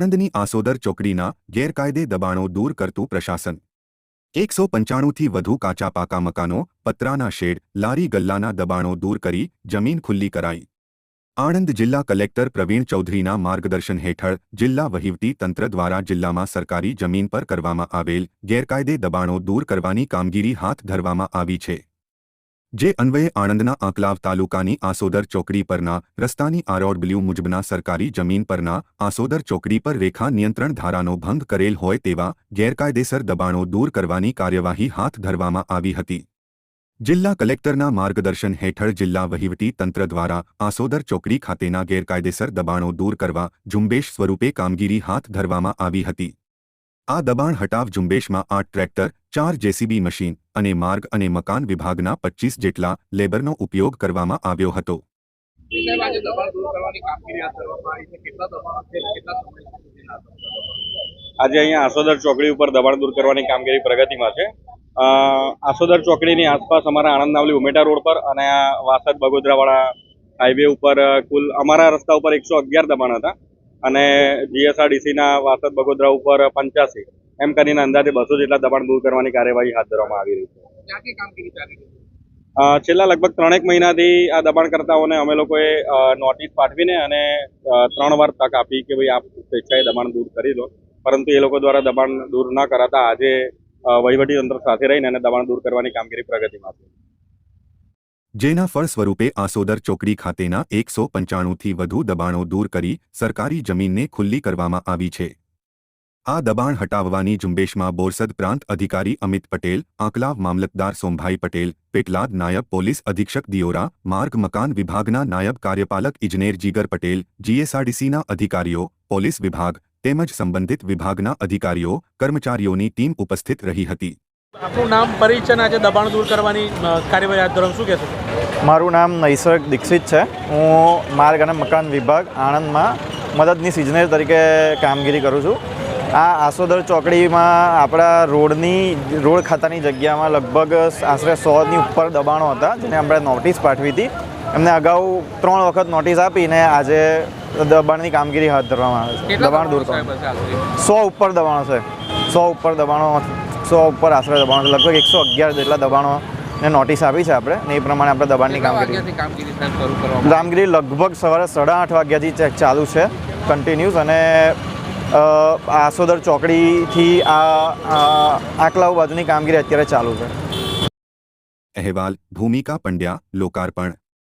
આણંદની આસોદર ચોકડીના ગેરકાયદે દબાણો દૂર કરતું પ્રશાસન. એકસો પંચાણુંથી વધુ કાચા પાકા મકાનો, પતરાના શેડ, લારી ગલ્લાના દબાણો દૂર કરી જમીન ખુલ્લી કરાઈ. આણંદ જિલ્લા કલેક્ટર પ્રવીણ ચૌધરીના માર્ગદર્શન હેઠળ જિલ્લા વહીવટી તંત્ર દ્વારા જિલ્લામાં સરકારી જમીન પર કરવામાં આવેલ ગેરકાયદે દબાણો દૂર કરવાની કામગીરી હાથ ધરવામાં આવી છે. જે અન્વયે આણંદના આંકલાવ તાલુકાની આસોદર ચોકડી પરના રસ્તાની આરોડ બ્લ્યુ મુજબના સરકારી જમીન પરના આસોદર ચોકડી પર રેખા નિયંત્રણ ધારાનો ભંગ કરેલ હોય તેવા ગેરકાયદેસર દબાણો દૂર કરવાની કાર્યવાહી હાથ ધરવામાં આવી હતી. જિલ્લા કલેક્ટરના માર્ગદર્શન હેઠળ જિલ્લા વહીવટી તંત્ર દ્વારા આસોદર ચોકડી ખાતેના ગેરકાયદેસર દબાણો દૂર કરવા ઝુંબેશ સ્વરૂપે કામગીરી હાથ ધરવામાં આવી હતી. આ દબાણ હટાવ ઝુંબેશમાં આઠ ટ્રેક્ટર, ચાર જેસીબી મશીન અને માર્ગ અને મકાન વિભાગના પચીસ જેટલા લેબરનો ઉપયોગ કરવામાં આવ્યો હતો. આજે અહીંયા આસોદર ચોકડી ઉપર દબાણ દૂર કરવાની કામગીરી પ્રગતિમાં છે. અ, આસોદર ચોકડીની આસપાસ અમારા આણંદ નાવલી ઉમેટા રોડ પર અને આ વાસદ બગોદરાવાળા હાઈવે ઉપર કુલ અમારા રસ્તા ઉપર એકસો અગિયાર દબાણ હતા. અને જીએસઆરડીસીના વાસદ બગોદરા ઉપર પંચ્યાસી. એમ કરીને અંદાજે બસો જેટલા દબાણ દૂર કરવાની કાર્યવાહી હાથ ધરવામાં આવી રહી છે. ક્યાંથી કામગીરી ચાલી રહી છે? અ, છેલ્લા લગભગ ત્રણેક મહિનાથી આ દબાણકર્તાઓને અમે લોકોએ નોટિસ પાઠવીને અને ત્રણ વાર તક આપી કે ભાઈ આપ સ્વેચ્છાએ દબાણ દૂર કરી દો. પરંતુ એ લોકો દ્વારા દબાણ દૂર ન કરાતા આજે વહીવટીતંત્ર વહીવટી તંત્ર સાથે રહીને અને દબાણ દૂર કરવાની કામગીરી પ્રગતિમાં છે. જેના ફળ સ્વરૂપે આસોદર ચોકડી ખાતેના એકસો પંચાણુંથી વધુ દબાણો દૂર કરી સરકારી જમીનને ખુલ્લી કરવામાં આવી છે. આ દબાણ હટાવવાની ઝુંબેશમાં બોરસદ પ્રાંત અધિકારી અમિત પટેલ આંકલાવ મામલતદાર સોમભાઈ પટેલ પેટલાદ નાયબ પોલીસ અધિક્ષક દિયોરા માર્ગ મકાન વિભાગના નાયબ કાર્યપાલક ઇજનેર જીગર પટેલ જીએસઆરડીસીના અધિકારીઓ પોલીસ વિભાગ તેમજ સંબંધિત વિભાગના અધિકારીઓ કર્મચારીઓની ટીમ ઉપસ્થિત રહી હતી. આપનું નામ પરિચય આજે દબાણ દૂર કરવાની કાર્યવાહી હાથ ધરવાનું શું કહેશો? મારું નામ નૈસર્ગ દીક્ષિત છે. હું માર્ગ અને મકાન વિભાગ આણંદમાં મદદનીશ ઇજનેર તરીકે કામગીરી કરું છું. આ આસોદર ચોકડીમાં આપણા રોડની રોડ ખાતાની જગ્યામાં લગભગ આશરે સોની ઉપર દબાણો હતા જેને આપણે નોટિસ પાઠવી હતી. એમને અગાઉ ત્રણ વખત નોટિસ આપીને આજે દબાણની કામગીરી હાથ ધરવામાં આવે છે. દબાણ દૂર કરવા? સો ઉપર દબાણો છે. સો ઉપર દબાણો સો ઉપર આશરે દબાણો છે લગભગ એકસો અગિયાર જેટલા દબાણો ને નોટિસ આપી છે આપણે ને એ પ્રમાણે આપણે દબાણની કામગીરી કામગીરી લગભગ સવારે સાડા આઠ વાગ્યાથી ચાલુ છે કન્ટિન્યુઅસ અને આસોદર ચોકડીથી આ આકલાવ બાજુની કામગીરી અત્યારે ચાલુ છે. અહેવાલ ભૂમિકા પંડ્યા લોકાર્પણ.